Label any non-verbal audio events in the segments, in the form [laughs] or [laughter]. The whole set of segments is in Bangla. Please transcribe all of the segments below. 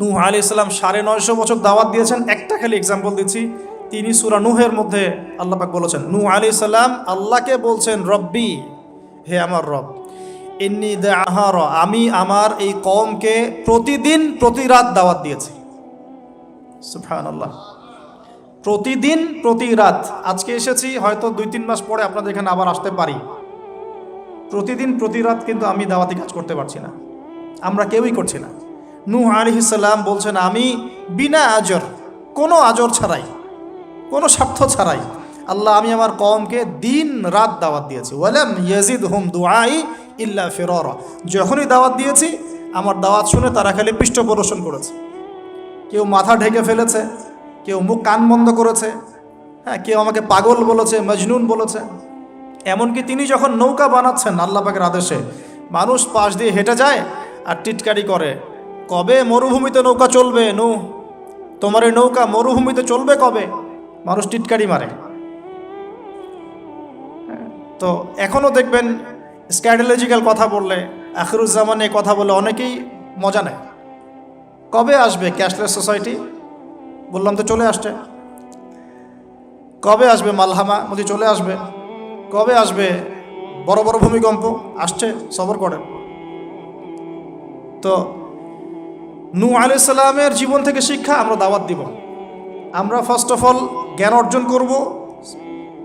নূহ আলি ইসলাম সাড়ে নয়শো বছর দাওয়াত দিয়েছেন। একটা খালি এক্সাম্পল দিচ্ছি। তিনি সুরা নুহের মধ্যে আল্লাহ পাক বলেছেন, নূহ আলি সাল্লাম আল্লাহকে বলছেন, রব্বি, হে আমার রব দে আহার আমি আমার এই কমকে প্রতিদিন প্রতি রাত দাওয়াত দিয়েছি। আল্লাহ প্রতিদিন প্রতি রাত আজকে এসেছি, হয়তো দুই তিন মাস পরে আপনাদের এখানে আবার আসতে পারি। প্রতিদিন প্রতি রাত কিন্তু আমি দাওয়াতি কাজ করতে পারছি না। আমরা কেউই করছি না। নূহ আলিহিসাল্লাম বলছেন, আমি বিনা আজর, কোনো আজর ছাড়াই, কোনো স্বার্থ ছাড়াই, আল্লাহ, আমি আমার কমকে দিন রাত দাওয়াত দিয়েছি। ওয়ালাম ইয়াজিদ হুম দুআই ইল্লা ফিরর। যখনই দাওয়াত দিয়েছি, আমার দাওয়াত শুনে তারা খালি পৃষ্ঠ প্রদর্শন করেছে। কেউ মাথা ঢেকে ফেলেছে, কেউ মুখ কান বন্ধ করেছে হ্যাঁ কেউ আমাকে পাগল বলেছে, মজনুন বলেছে। এমনকি তিনি যখন নৌকা বানাচ্ছেন আল্লাহ পাকের আদেশে, মানুষ পাশ দিয়ে হেঁটে যায় আর টিটকারি করে। কবে মরুভূমিতে নৌকা চলবে? নৌ, তোমার এই নৌকা মরুভূমিতে চলবে কবে? মানুষ টিটকারি মারে। তো এখনও দেখবেন স্ক্যাডোলজিক্যাল কথা বললে, আখরুজ্জামানে কথা বলে অনেকেই মজা নেয়। কবে আসবে ক্যাশলেস সোসাইটি? বললাম তো চলে আসছে। কবে আসবে মালহামা? বলছি চলে আসবে। কবে আসবে বড় বড় ভূমিকম্প? আসছে, সবর করেন। তো নু আলাইসাল্লামের জীবন থেকে শিক্ষা আমরা দাওয়াত দিব। আমরা ফার্স্ট অফ অল জ্ঞান অর্জন করব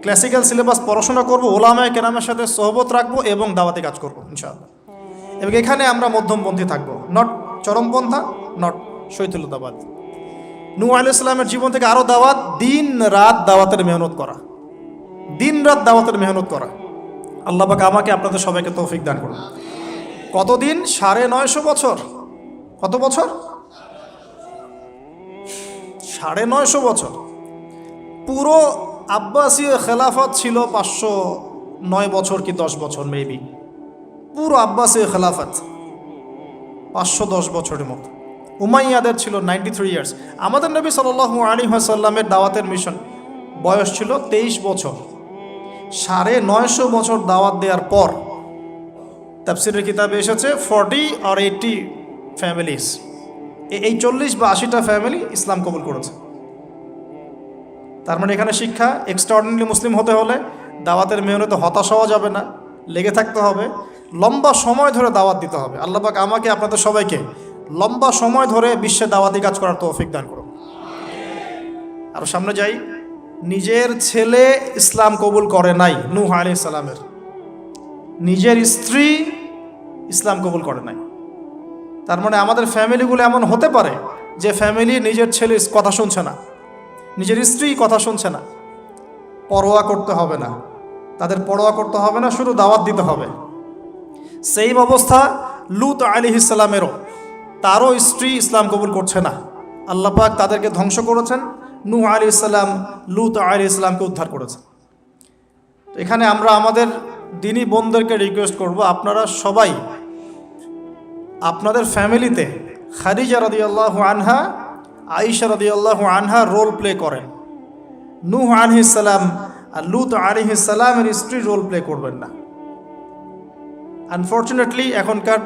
ক্লাসিক্যাল সিলেবাস পড়াশোনা করব, ওলামায় কেরামের সাথে সহবত রাখব এবং দাওয়াতে কাজ করব, ইনশাআল্লাহ। এবং এখানে আমরা মধ্যমপন্থী থাকব নট চরমপন্থা নট শৈথুলতাবাদ। নু আলাইসাল্লামের জীবন থেকে আরও দাওয়াত, দিন রাত দাওয়াতের মেহনত করা। দিন রাত দাওয়াতের মেহনত করা। আল্লাহ আমাকে আপনাদের সবাইকে তৌফিক দান করুন। কতদিন? সাড়ে নয়শো বছর। কত বছর? সাড়ে নয়শো বছর। পুরো আব্বাসীয় খেলাফত ছিল পাঁচশো নয় বছর কি দশ বছর মেবি পুরো আব্বাসীয় খেলাফত। পাঁচশো দশ বছরের মতো। উমাইয়াদের ছিল নাইনটি থ্রি ইয়ার্স আমাদের নবী সাল আলী সাল্লামের দাওয়াতের মিশন বয়স ছিল তেইশ বছর। সাড়ে নয়শো বছর দাওয়াত দেওয়ার পর, তাফসিরের কিতাবে এসেছে ফর্টি আর এইটটি ফ্যামিলিস এই চল্লিশ বা আশিটা ফ্যামিলি ইসলাম কবুল করেছে। তার মানে এখানে শিক্ষা এক্সট্রাঅর্ডিনারি মুসলিম হতে হলে দাওয়াতের মেহনতে হতাশ হওয়া যাবে না, লেগে থাকতে হবে। লম্বা সময় ধরে দাওয়াত দিতে হবে। আল্লাহ পাক আমাকে, আপনাদের সবাইকে লম্বা সময় ধরে বিশ্বে দাওয়াতি কাজ করার তৌফিক দান করুন। আর সামনে যাই। নিজের ছেলে ইসলাম কবুল করে নাই, নূহ আলি ইসলামের নিজের স্ত্রী ইসলাম কবুল করে নাই। তার মানে আমাদের ফ্যামিলিগুলো এমন হতে পারে যে ফ্যামিলি নিজের ছেলে কথা শুনছে না, নিজের স্ত্রী কথা শুনছে না। পরোয়া করতে হবে না। তাদের পরোয়া করতে হবে না, শুধু দাওয়াত দিতে হবে। সেই অবস্থা লুত আলি ইসলামেরও তারও স্ত্রী ইসলাম কবুল করছে না। আল্লাহ পাক তাদেরকে ধ্বংস করেছেন। নূহ আলি ইসলাম লুত আলি ইসলামকে উদ্ধার করেছেন। এখানে আমরা আমাদের দিনী বোনদেরকে রিকোয়েস্ট করব, আপনারা সবাই আপনাদের ফ্যামিলিতে খাদিজা রদিয়াল্লাহ আনহা আইসা রদিয়াল্লাহ আনহা রোল প্লে করেন। নূহ আলহিসাল্লাম আর লুত আলিহিসাল্লামের স্ত্রী রোল প্লে করবেন না। আনফর্চুনেটলি এখনকার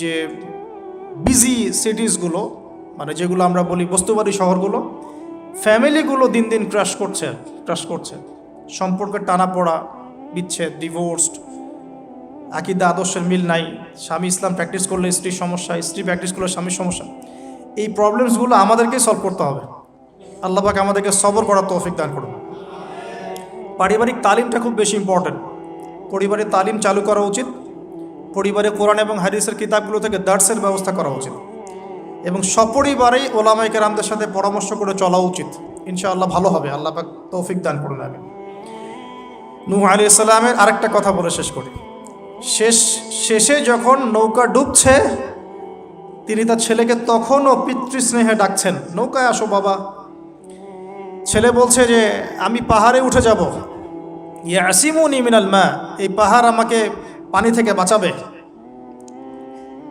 যে বিজি সিটিসগুলো মানে যেগুলো আমরা বলি বস্তুবাদী শহরগুলো ফ্যামিলিগুলো দিন দিন ক্রাশ করছে ক্রাশ করছে। সম্পর্কের টানা পড়া বিচ্ছেদ ডিভোর্সড আকিদা, আদর্শের মিল নাই। স্বামী ইসলাম প্র্যাকটিস করলে স্ত্রীর সমস্যা, স্ত্রী প্র্যাকটিস করলে স্বামীর সমস্যা। এই প্রবলেমসগুলো আমাদেরকেই সলভ করতে হবে। আল্লাহ পাক আমাদেরকে সবর করার তৌফিক দান করুন। পারিবারিক তালিমটা খুব বেশি ইম্পর্টেন্ট পরিবারের তালিম চালু করা উচিত। পরিবারে কোরআন এবং হাদিসের কিতাবগুলো থেকে দার্সের ব্যবস্থা করা উচিত। এবং সপরিবারেই ওলামাই কেরামদের সাথে পরামর্শ করে চলা উচিত। ইনশাআল্লাহ ভালো হবে। আল্লাহ পাক তৌফিক দান করুন আমি নূহ আলী ইসলামের আরেকটা কথা বলে শেষ করি। শেষ, শেষে যখন নৌকা ডুবছে, তিনি তার ছেলেকে তখনও পিতৃস্নেহে ডাকছেন, নৌকায় আসো বাবা। ছেলে বলছে যে, আমি পাহাড়ে উঠে যাব। ইয়াসিমুনি মিনাল মা, এই পাহাড় আমাকে পানি থেকে বাঁচাবে।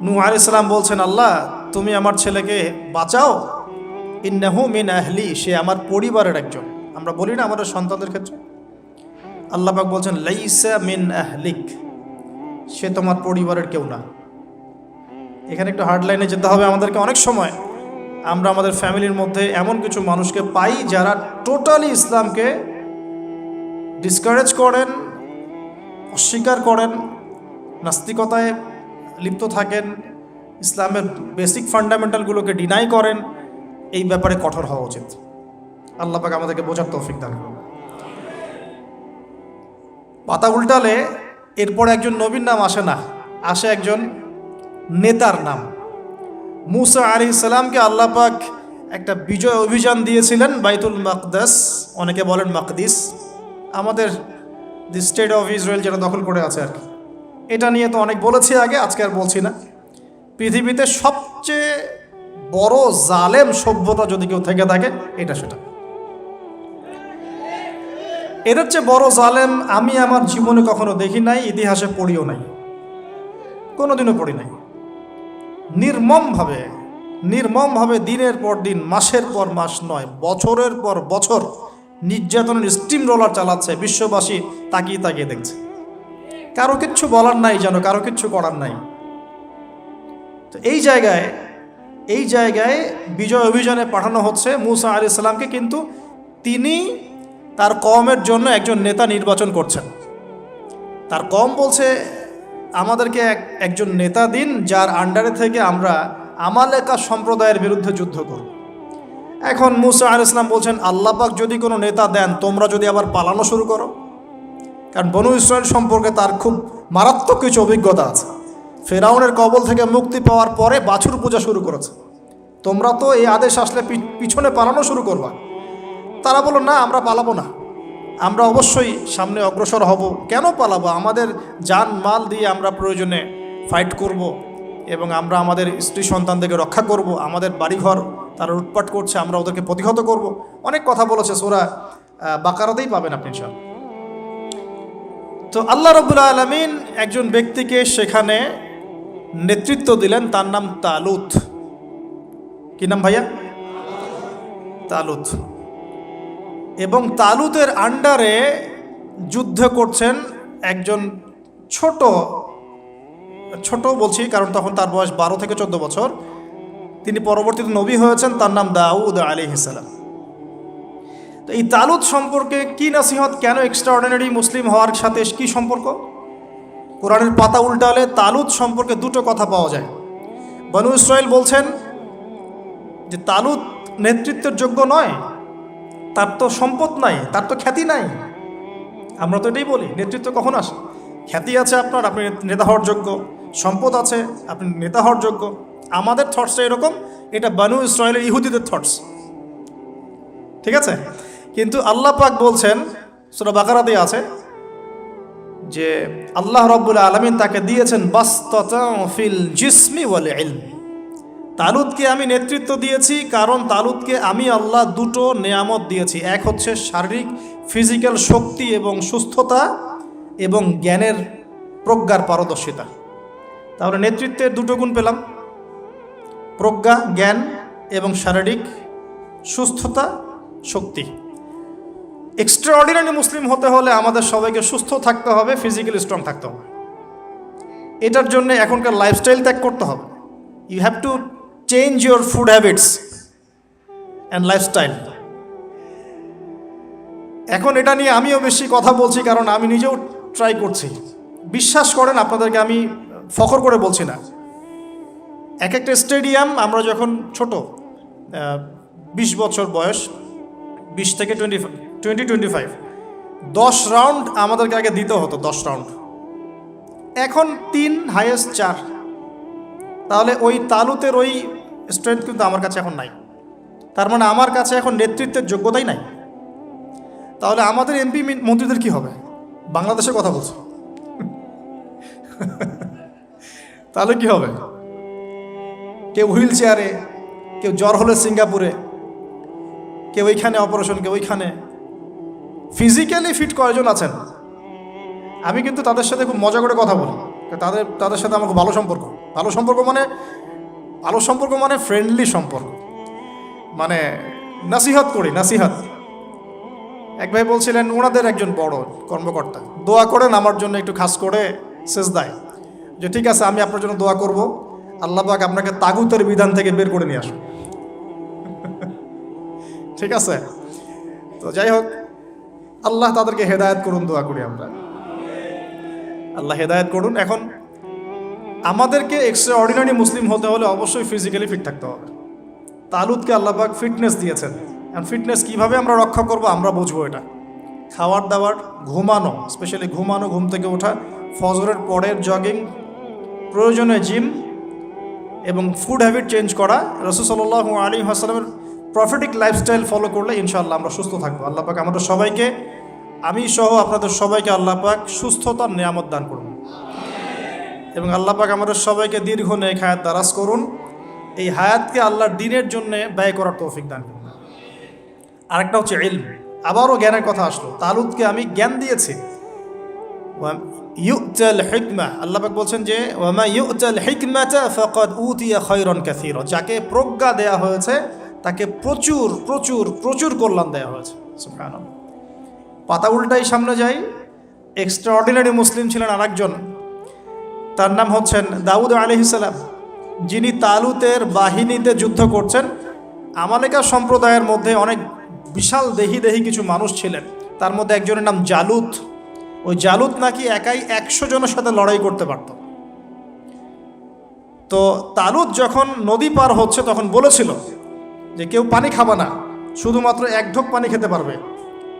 নূহ আলি সালাম বলছেন, আল্লাহ, তুমি আমার ছেলেকে বাঁচাও। ইন্নাহু মিন আহলি, সে আমার পরিবারের একজন। আমরা বলি না আমাদের সন্তানদের ক্ষেত্রে? আল্লাহ পাক বলছেন, লাইসা মিন আহলিক। সে তোমার পরিবারের কেউ না। এখানে একটু হার্ড লাইনে যেতে হবে আমাদেরকে অনেক সময়। আমরা আমাদের ফ্যামিলির মধ্যে এমন কিছু মানুষকে পাই যারা টোটালি ইসলামকে ডিসকারেজ করেন, অস্বীকার করেন, নাস্তিকতায় লিপ্ত থাকেন, ইসলামের বেসিক ফান্ডামেন্টালগুলোকে ডিনাই করেন, এই ব্যাপারে কঠোর হওয়া উচিত। আল্লাহ পাক আমাদেরকে বোঝার তৌফিক দান পাতা উল্টালে এরপরে একজন নবীর নাম আসে না, আসে একজন নেতার নাম। মুসা আলি ইসলামকে আল্লাহ পাক একটা বিজয় অভিযান দিয়েছিলেন বাইতুল মাকদাস, অনেকে বলেন মাকদিস। আমাদের দি স্টেট অফ ইসরায়েল যেটা দখল করে আছে আর কি। এটা নিয়ে তো অনেক বলেছি আগে, আজকে আর বলছি না। পৃথিবীতে সবচেয়ে বড় জালেম সভ্যতা যদি কেউ থেকে থাকে, এটা সেটা। এদের চেয়ে বড় জালেম আমি আমার জীবনে কখনো দেখি নাই, ইতিহাসে পড়িও নাই। কোনোদিনও পড়ি নাই। নির্মমভাবে নির্মমভাবে দিনের পর দিন, মাসের পর মাস নয়, বছরের পর বছর নির্যাতনের স্টিম রোলার চালাচ্ছে, বিশ্ববাসী তাকিয়ে তাকিয়ে দেখছে। কারও কিচ্ছু বলার নাই যেন, কারও কিচ্ছু করার নাই। তো এই জায়গায় এই জায়গায় বিজয় অভিযানে পাঠানো হচ্ছে মুসা আলি সাল্লামকে কিন্তু তিনি তার কমের জন্য একজন নেতা নির্বাচন করছেন। তার কম বলছে, আমাদেরকে এক, একজন নেতা দিন, যার আন্ডারে থেকে আমরা আমালেকা সম্প্রদায়ের বিরুদ্ধে যুদ্ধ করব। এখন মুসা আল ইসলাম বলছেন আল্লাপাক যদি কোনো নেতা দেন, তোমরা যদি আবার পালানো শুরু করো? কারণ বনু ইসরায়েল সম্পর্কে তার খুব মারাত্মক কিছু অভিজ্ঞতা আছে। ফেরাউনের কবল থেকে মুক্তি পাওয়ার পরে বাছুর পূজা শুরু করেছে। তোমরা তো এই আদেশ আসলে পিছনে পালানো শুরু করবা। তারা বলল, না, আমরা পালাবো না। আমরা অবশ্যই সামনে অগ্রসর হব। কেন পালাবো? আমাদের যান মাল দিয়ে আমরা প্রয়োজনে ফাইট করব এবং আমরা আমাদের স্ত্রী সন্তানদেরকে রক্ষা করব। আমাদের বাড়িঘর তারা লুটপাট করছে, আমরা ওদেরকে প্রতিহত করব। অনেক কথা বলেছে সোরা বাকারাতেই পাবেন আপনি সব তো আল্লাহ রবুল্লা আলমিন একজন ব্যক্তিকে সেখানে নেতৃত্ব দিলেন, তার নাম তালুত। কি নাম ভাইয়া? তালুত। এবং তালুতের আন্ডারে যুদ্ধ করছেন একজন ছোট ছোট বলছি কারণ তখন তার বয়স বারো থেকে চোদ্দ বছর। তিনি পরবর্তীতে নবী হয়েছেন, তার নাম দাউদ আলী ইসালাম তো এই তালুত সম্পর্কে কি নাসিহত, কেন এক্সট্রাঅর্ডিনারি মুসলিম হওয়ার সাথে কি সম্পর্ক? কোরআনের পাতা উল্টালে তালুত সম্পর্কে দুটো কথা পাওয়া যায়। বনু ইসরায়েল বলছেন যে তালুত নেতৃত্বের যোগ্য নয় তার তো সম্পদ নাই, তার তো খ্যাতি নাই। আমরা তো এটাই বলি, নেতৃত্ব কখন আসে? খ্যাতি আছে আপনার, আপনি নেতা হওয়ার যোগ্য। সম্পদ আছে, আপনি নেতা হওয়ার যোগ্য। আমাদের থটসটা এরকম, এটা বানু ইসরায়েলের ইহুদিদের থটস ঠিক আছে? কিন্তু আল্লাহ পাক বলছেন সেটা বাকারাতে আছে, যে আল্লাহ রব্বুল আলমিন তাকে দিয়েছেন বাস্ততা ফিল জিসমি ওয়াল ইলম। তালুদকে আমি নেতৃত্ব দিয়েছি, কারণ তালুদকে আমি আল্লাহ দুটো নেয়ামত দিয়েছি। এক হচ্ছে শারীরিক, ফিজিক্যাল শক্তি এবং সুস্থতা এবং জ্ঞানের প্রজ্ঞার পারদর্শিতা। তাহলে নেতৃত্বের দুটো গুণ পেলাম। প্রজ্ঞা, জ্ঞান এবং শারীরিক সুস্থতা, শক্তি। এক্সট্রাঅর্ডিনারি মুসলিম হতে হলে আমাদের সবাইকে সুস্থ থাকতে হবে ফিজিক্যালি স্ট্রং থাকতে হবে। এটার জন্য এখনকার লাইফস্টাইল ত্যাগ করতে হবে। You have to change your food habits and lifestyle এখন এটা নিয়ে আমিও বেশি কথা বলছি, কারণ আমি নিজেও ট্রাই করছি। বিশ্বাস করেন, আপনাদেরকে আমি ফখর করে বলছি না। এক একটা স্টেডিয়াম আমরা যখন ছোট বিশ বছর বয়স, বিশ থেকে টোয়েন্টি টোয়েন্টি টোয়েন্টি ফাইভ দশ রাউন্ড আমাদেরকে আগে দিতে হতো, দশ রাউন্ড এখন তিন হাইয়েস্ট চার। তাহলে ওই তালুতের ওই স্ট্রেংথ কিন্তু আমার কাছে এখন নাই। তার মানে আমার কাছে এখন নেতৃত্বের যোগ্যতাই নাই। তাহলে আমাদের এমপি মন্ত্রীদের কি হবে? বাংলাদেশের কথা বলছো। [laughs] তাহলে কি হবে? কেউ হুইল চেয়ারে কেউ জ্বর হলে সিঙ্গাপুরে, কেউ ওইখানে অপারেশন কেউ ওইখানে। ফিজিক্যালি ফিট কয়জন আছেন? আমি কিন্তু তাদের সাথে খুব মজা করে কথা বলি। তাদের তাদের সাথে আমাকে ভালো সম্পর্ক। ভালো সম্পর্ক মানে ভালো সম্পর্ক মানে ফ্রেন্ডলি সম্পর্ক। মানে নাসিহত করি, নাসিহত। এক ভাই বলছিলেন, ওনাদের একজন বড় কর্মকর্তা। দোয়া করেন, আমার জন্য একটু খাস করে শেষ দেয় যে, ঠিক আছে, আমি আপনার জন্য দোয়া করব। আল্লাহ পাক আপনাকে তাগুতের বিধান থেকে বের করে নিয়ে আসুন। [laughs] ঠিক আছে? তো যাই হোক, আল্লাহ তাদেরকে হেদায়ত করুন, দোয়া করি আমরা। আল্লাহ হেদায়েত করুন। এখন আমাদেরকে এক্সট্রা অর্ডিনারি মুসলিম হতে হলে অবশ্যই ফিজিক্যালি ফিট থাকতে হবে। তালুদকে আল্লাহবাক ফিটনেস দিয়েছেন। আর ফিটনেস কীভাবে আমরা রক্ষা করব আমরা বুঝব এটা। খাওয়ার দাওয়ার, ঘুমানো স্পেশালি ঘুমানো, ঘুম থেকে ওঠা, ফজরের পরের জগিং প্রয়োজনে জিম এবং ফুড হ্যাবিট চেঞ্জ করা রসুসল্লাহ আলী হাসলামের প্রফিটিক লাইফস্টাইল ফলো করলে ইনশাআল্লাহ আমরা সুস্থ থাকব। আল্লাহ পাক আমাদের সবাইকে আমি সহ আপনাদের সবাইকে আল্লাহ পাক সুস্থতার নিয়ামত দান করুন। এবং আল্লাহ পাক আমাদের সবাইকে দীর্ঘ নেক হায়াত দারাজ করুন। এই হায়াতকে আল্লাহর দিনের জন্য ব্যয় করার তৌফিক দান করুন। আরেকটা হচ্ছে ইলম। আবারও জ্ঞানের কথা আসলো। তালুদকে আমি জ্ঞান দিয়েছি। ইউতাল হিকমা। আল্লাহ পাক বলছেন যে যাকে প্রজ্ঞা দেয়া হয়েছে, তাকে প্রচুর প্রচুর প্রচুর কল্যাণ দেওয়া হয়েছে। পাতা উল্টাই সামনে যাই এক্সট্রা অর্ডিনারি মুসলিম ছিলেন আরেকজন। তার নাম হচ্ছেন দাউদ আলহিসাল্লাম যিনি তালুতের বাহিনীতে যুদ্ধ করছেন। আমালেকা সম্প্রদায়ের মধ্যে অনেক বিশাল দেহি দেহি কিছু মানুষ ছিলেন। তার মধ্যে একজনের নাম জালুত। ওই জালুত নাকি একাই একশো জনের সাথে লড়াই করতে পারত। তো তালুত যখন নদী পার হচ্ছে তখন বলেছিল যে কেউ পানি খাবে না, শুধুমাত্র এক ঢোক পানি খেতে পারবে।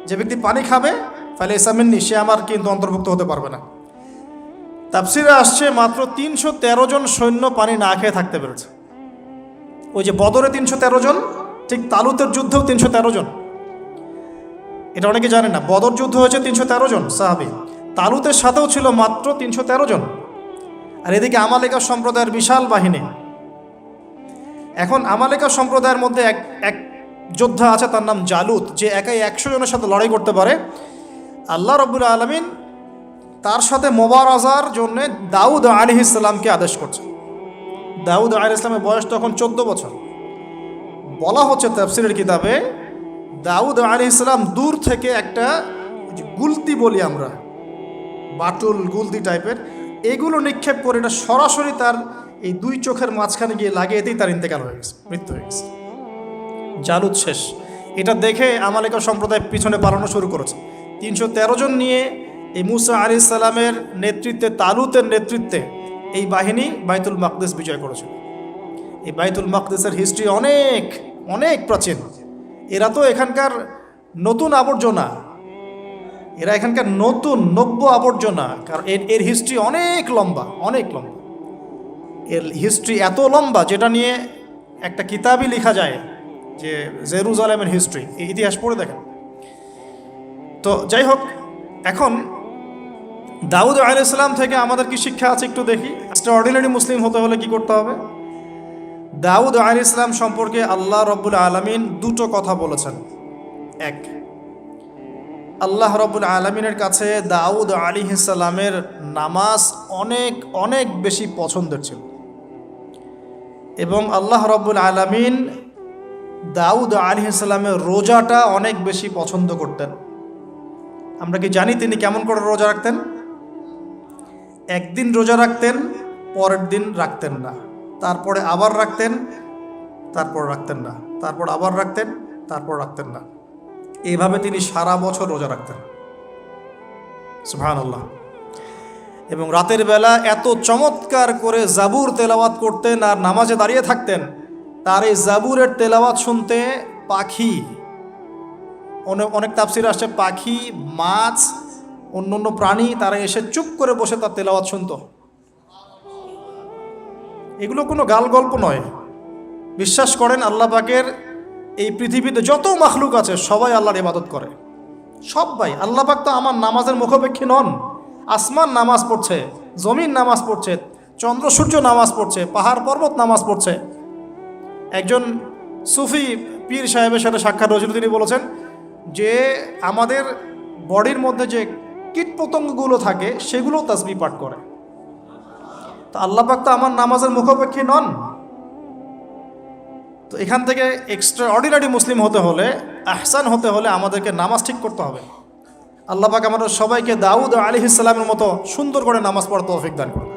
যে ব্যক্তি পানি খাবে, তাহলে এসামিননি, সে আমার কিন্তু অন্তর্ভুক্ত হতে পারবে না। তাপসিরে আসছে মাত্র তিনশো তেরো জন সৈন্য পানি না খেয়ে থাকতে পেরেছে। ওই যে বদরে তিনশো তেরো জন, ঠিক তালুতের যুদ্ধেও তিনশো তেরো জন। এটা অনেকে জানে না, বদর যুদ্ধ হয়েছে তিনশো তেরো জন, সাহাবি। তালুতের সাথেও ছিল মাত্র তিনশো তেরো জন। আর এদিকে আমালেকা সম্প্রদায়ের বিশাল বাহিনী। এখন আমালেকা সম্প্রদায়ের মধ্যে এক এক যোদ্ধা আছে, তার নাম জালুত যে একাই একশো জনের সাথে লড়াই করতে পারে। আল্লাহ রব্বুল আলমিন তার সাথে মোবারজার জন্য দাউদ আলী ইসলামকে আদেশ করছে। দাউদ আলী ইসলামের বয়স তখন চোদ্দ বছর। বলা হচ্ছে তাফসিরের কিতাবে, দাউদ আলী ইসলাম দূর থেকে একটা গুলতি বলি আমরা, বাটুল গুলতি টাইপের, এগুলো নিক্ষেপ করে এটা সরাসরি তার এই দুই চোখের মাঝখানে গিয়ে লাগিয়ে লাগিয়েতেই তার ইন্তেকাল হয়ে গেছে, মৃত্যু হয়ে গেছে। জালুদ শেষ। এটা দেখে আমালেকা সম্প্রদায় পিছনে পালানো শুরু করেছে। তিনশো তেরো জন নিয়ে এই মুসা আলি সালামের নেতৃত্বে, তালুতের নেতৃত্বে এই বাহিনী বাইতুল মাকদেস বিজয় করেছিল। এই বাইতুল মাকদেসের হিস্ট্রি অনেক অনেক প্রাচীন। এরা তো এখানকার নতুন আবর্জনা। এরা এখানকার নতুন নব্য আবর্জনা, কারণ এর এর হিস্ট্রি অনেক লম্বা অনেক লম্বা। এর হিস্ট্রি এত লম্বা, যেটা নিয়ে একটা কিতাবই লেখা যায় যে জেরুজালেমের হিস্ট্রি এই ইতিহাস পড়ে দেখেন। তো যাই হোক, এখন দাউদ আলাইসালাম থেকে আমাদের কি শিক্ষা আছে একটু দেখি। অর্ডিনারি মুসলিম হতে হলে কি করতে হবে? দাউদ আলী ইসলাম সম্পর্কে আল্লাহ রব্বুল আলমিন দুটো কথা বলেছেন। এক, আল্লাহ রব্বুল আলমিনের কাছে দাউদ আলী ইসালামের নামাজ অনেক অনেক বেশি পছন্দের ছিল। এবং আল্লাহ রব্বুল আলমিন দাউদ আলী ইসলামের রোজাটা অনেক বেশি পছন্দ করতেন। আমরা কি জানি তিনি কেমন করে রোজা রাখতেন? একদিন রোজা রাখতেন, পরের দিন রাখতেন না। তারপরে আবার রাখতেন, তারপর রাখতেন না। তারপর আবার রাখতেন, তারপর রাখতেন না। এইভাবে তিনি সারা বছর রোজা রাখতেন। সুহানুল্লাহ এবং রাতের বেলা এত চমৎকার করে জাবুর তেলাওয়াত করতেন আর নামাজে দাঁড়িয়ে থাকতেন। তার এই জাবুরের তেলাওয়াত শুনতে পাখি অনেক অনেক তাপসির আসছে, পাখি, মাছ অন্য অন্য প্রাণী, তারা এসে চুপ করে বসে তার তেলাওয়াত শুনতো। এগুলো কোনো গাল গল্প নয়। বিশ্বাস করেন, আল্লাহ পাকের এই পৃথিবীতে যত মাখলুক আছে, সবাই আল্লাহর ইবাদত করে। সবাই আল্লাহ পাক তো আমার নামাজের মুখোপেক্ষী নন। আসমান নামাজ পড়ছে, জমিন নামাজ পড়ছে, চন্দ্র সূর্য নামাজ পড়ছে, পাহাড় পর্বত নামাজ পড়ছে। একজন সুফি পীর সাহেবের সাথে সাক্ষাৎ হয়েছিল, তিনি বলেছেন যে আমাদের বডির মধ্যে যে কীটপতঙ্গগুলো থাকে, সেগুলো তাসবি পাঠ করে। তো আল্লাহ পাক তো আমার নামাজের মুখোপেক্ষী নন। তো এখান থেকে এক্সট্রা অর্ডিনারি মুসলিম হতে হলে, আহসান হতে হলে আমাদেরকে নামাজ ঠিক করতে হবে। আল্লাহ পাক আমাদের সবাইকে দাউদ আলী ইসলামের মতো সুন্দর করে নামাজ পড়া তৌফিক দান করুন।